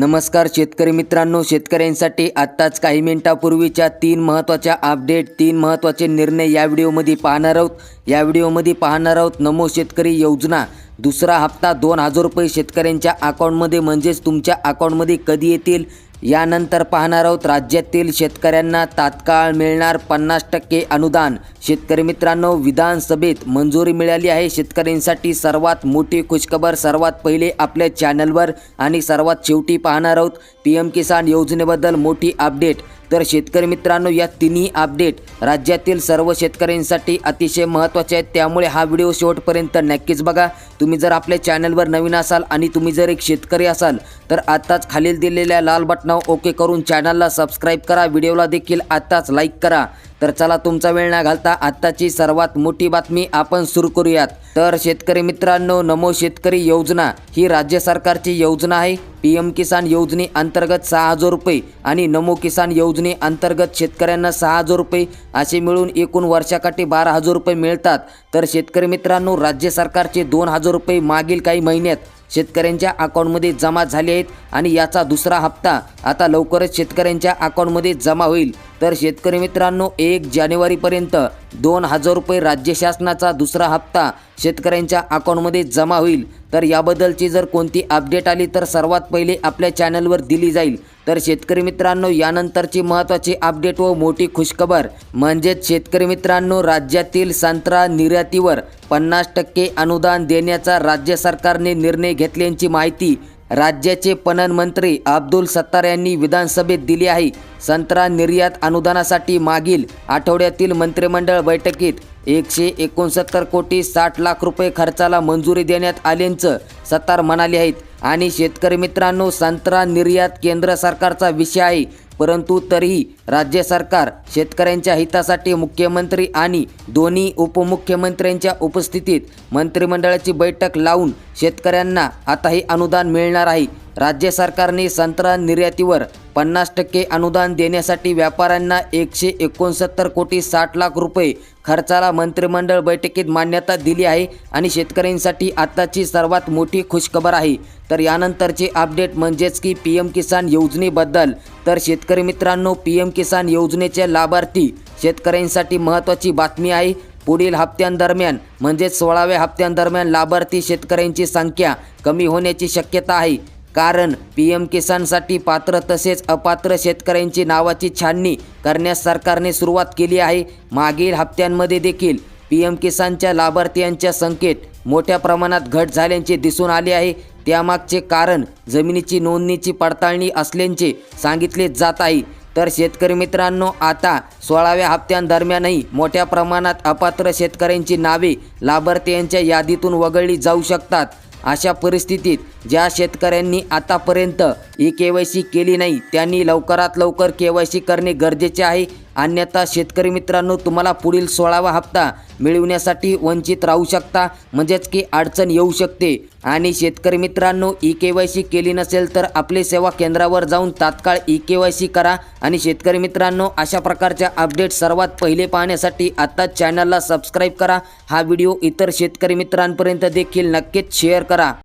नमस्कार शेतकरी मित्रांनो शेतकऱ्यांसाठी आत्ताच काही मिनिटापूर्वीच्या तीन महत्त्वाच्या अपडेट तीन महत्त्वाचे निर्णय या व्हिडिओमध्ये पाहणार आहोत. या व्हिडिओमध्ये पाहणार आहोत नमो शेतकरी योजना. दुसरा हप्ता दोन हजार रुपये शेतकऱ्यांच्या अकाउंटमध्ये म्हणजेच तुमच्या अकाउंटमध्ये कधी येतील? यानंतर पाहणार आहोत राज्यातील शेतकऱ्यांना तात्काळ मिळणार पन्नास टक्के अनुदान. शेतकरी मित्रांनो विधानसभेत मंजुरी मिळाली आहे. शेतकऱ्यांसाठी सर्वात मोठी खुशखबर सर्वात पहिले आपल्या चॅनलवर आणि सर्वात शेवटी पाहणार आहोत पी एम किसान योजनेबद्दल मोठी अपडेट तर शेतकरी मित्रांनो या तिन्ही अपडेट राज्यातील सर्व शेतकऱ्यांसाठी अतिशय महत्त्वाचे आहेत. त्यामुळे हा व्हिडिओ शेवटपर्यंत नक्कीच बघा. तुम्ही जर आपल्या चॅनलवर नवीन असाल आणि तुम्ही जर एक शेतकरी असाल तर आत्ताच खालील दिलेल्या लाल बटनावर ओके करून चॅनलला सबस्क्राईब करा. व्हिडिओला देखील आत्ताच लाईक करा. तर चला तुमचा वेळ ना घालता आत्ताची सर्वात मोठी बातमी आपण सुरू करूयात. तर शेतकरी मित्रांनो नमो शेतकरी योजना ही राज्य सरकारची योजना आहे. पी एम किसान योजने अंतर्गत सहा हजार रुपये आणि नमो किसान योजने अंतर्गत शेतकऱ्यांना सहा हजार रुपये असे मिळून एकूण वर्षाकाठी बारा हजार रुपये मिळतात. तर शेतकरी मित्रांनो राज्य सरकारचे दोन हजार रुपये मागील काही महिन्यात शेतकऱ्यांच्या अकाउंटमध्ये जमा झाले आहेत आणि याचा दुसरा हप्ता आता लवकरच शेतकऱ्यांच्या अकाउंटमध्ये जमा होईल. तर शेतकरी मित्रांनो एक जानेवारीपर्यंत दोन हजार रुपये राज्य शासनाचा दुसरा हप्ता शेतकऱ्यांच्या अकाउंटमध्ये जमा होईल. तर याबद्दलची जर कोणती अपडेट आली तर सर्वात पहिले आपल्या चॅनलवर दिली जाईल. तर शेतकरी मित्रांनो यानंतरची महत्त्वाची अपडेट व मोठी खुशखबर म्हणजेच शेतकरी मित्रांनो राज्यातील संत्रा निर्यातीवर पन्नास टक्के अनुदान देण्याचा राज्य सरकारने निर्णय घेतल्याची माहिती राज्याचे पणन मंत्री अब्दुल सत्तार यांनी विधानसभेत दिली आहे. संत्रा निर्यात अनुदानासाठी मागील आठवड्यातील मंत्रिमंडळ बैठकीत एकशे एकोणसत्तर कोटी साठ लाख रुपये खर्चाला मंजुरी देण्यात आल्याचं सत्तार म्हणाले आहेत. आणि शेतकरी मित्रांनो संत्रा निर्यात केंद्र सरकारचा विषय आहे. परंतु तरीही राज्य सरकार शेतकऱ्यांच्या हितासाठी मुख्यमंत्री आणि दोन्ही उपमुख्यमंत्र्यांच्या उपस्थितीत मंत्रिमंडळाची बैठक लावून शेतकऱ्यांना आता हे अनुदान मिळणार आहे. राज्य सरकारने संत्रा निर्यातीवर पन्नास टक्के अनुदान देण्यासाठी व्यापाऱ्यांना एकशे एकोणसत्तर कोटी साठ लाख रुपये खर्चाला मंत्रिमंडळ बैठकीत मान्यता दिली आहे आणि शेतकऱ्यांसाठी आत्ताची सर्वात मोठी खुशखबर आहे. तर यानंतरचे अपडेट म्हणजेच की पी एम किसान योजनेबद्दल. तर शेतकरी मित्रांनो पी एम किसान योजनेचे लाभार्थी शेतकऱ्यांसाठी महत्त्वाची बातमी आहे. पुढील हप्त्यांदरम्यान म्हणजेच सोळाव्या हप्त्यांदरम्यान लाभार्थी शेतकऱ्यांची संख्या कमी होण्याची शक्यता आहे. कारण पी एम किसानसाठी पात्र तसेच अपात्र शेतकऱ्यांची नावाची छाननी करण्यास सरकारने सुरुवात केली आहे. मागील हप्त्यांमध्ये देखील पी एम किसानच्या लाभार्थ्यांच्या संख्येत मोठ्या प्रमाणात घट झाल्याचे दिसून आले आहे. त्यामागचे कारण जमिनीची नोंदणीची पडताळणी असल्याचे सांगितले जात आहे. तर शेतकरी मित्रांनो आता सोळाव्या हप्त्यांदरम्यानही मोठ्या प्रमाणात अपात्र शेतकऱ्यांची नावे लाभार्थ्यांच्या यादीतून वगळली जाऊ शकतात. अशा परिस्थितीत ज्या शेतकऱ्यांनी आतापर्यंत ई के वाय सी केली नाही त्यांनी लवकरात लवकर के वाय सी करणे गरजेचे आहे. अन्यथा शेतकरी मित्रांनो तुम्हाला पुढील सोळावा हप्ता मिळवण्यासाठी वंचित राहू शकता. म्हणजेच की अडचण येऊ शकते. आणि शेतकरी मित्रांनो ई के वाय सी केली नसेल तर आपले सेवा केंद्रावर जाऊन तात्काळ ई के वाय सी करा. आणि शेतकरी मित्रांनो अशा प्रकारच्या अपडेट सर्वात पहिले पाहण्यासाठी आत्ता चॅनलला सबस्क्राईब करा. हा व्हिडिओ इतर शेतकरी मित्रांपर्यंत देखील नक्कीच शेअर करा.